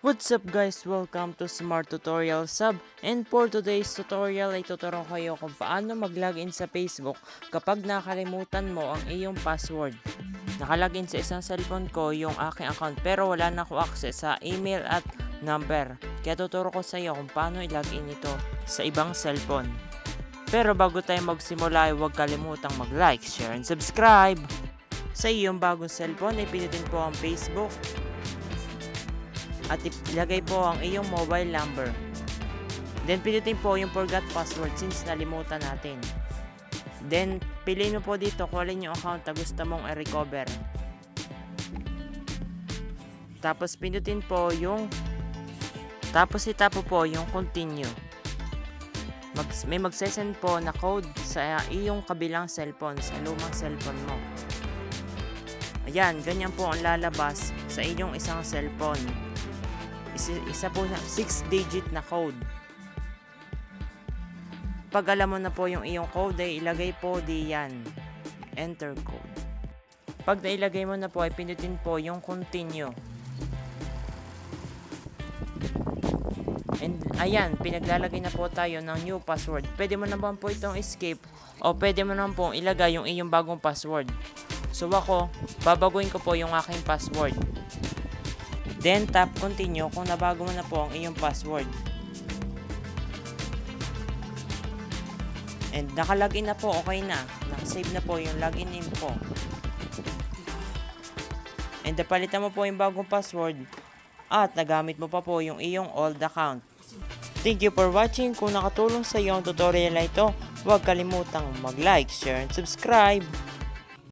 What's up guys? Welcome to Smart Tutorial Sub and for today's tutorial ay tuturo kayo kung paano mag-login sa Facebook kapag nakalimutan mo ang iyong password. Nakalagin sa isang cellphone ko yung aking account pero wala na ako access sa email at number. Kaya tuturo ko sa iyo kung paano i-login ito sa ibang cellphone. Pero bago tayo magsimula ay huwag kalimutang mag-like, share, and subscribe. Sa iyong bagong cellphone ay pinutin po ang Facebook at ilagay po ang iyong mobile number. Then pindutin po yung forgot password since nalimutan natin. Then piliin mo po dito kung alin yung account na gusto mong i-recover. Tapos pindutin po yung tapos itapo po yung continue. Mag, may magsesend po na code sa iyong kabilang cellphone, sa lumang cellphone mo. Ayan, ganyan po ang lalabas sa inyong isang cellphone isa, isa po na 6 digit na code. Pag alam mo na po yung iyong code ay ilagay po diyan. Enter code. Pag nailagay mo na po ay pinutin po yung continue. And ayan, pinaglalagay na po tayo ng new password. Pwede mo naman po itong escape o pwede mo naman po ilagay yung iyong bagong password. So ako, babaguhin ko po yung aking password. Then tap continue kung nabago mo na po ang iyong password. And nakalagin na po, okay na. Nakasave na po yung login name po. And napalitan mo po yung bagong password at nagamit mo pa po yung iyong old account. Thank you for watching. Kung nakatulong sa iyo ang tutorial na ito, huwag kalimutang mag-like, share, and subscribe.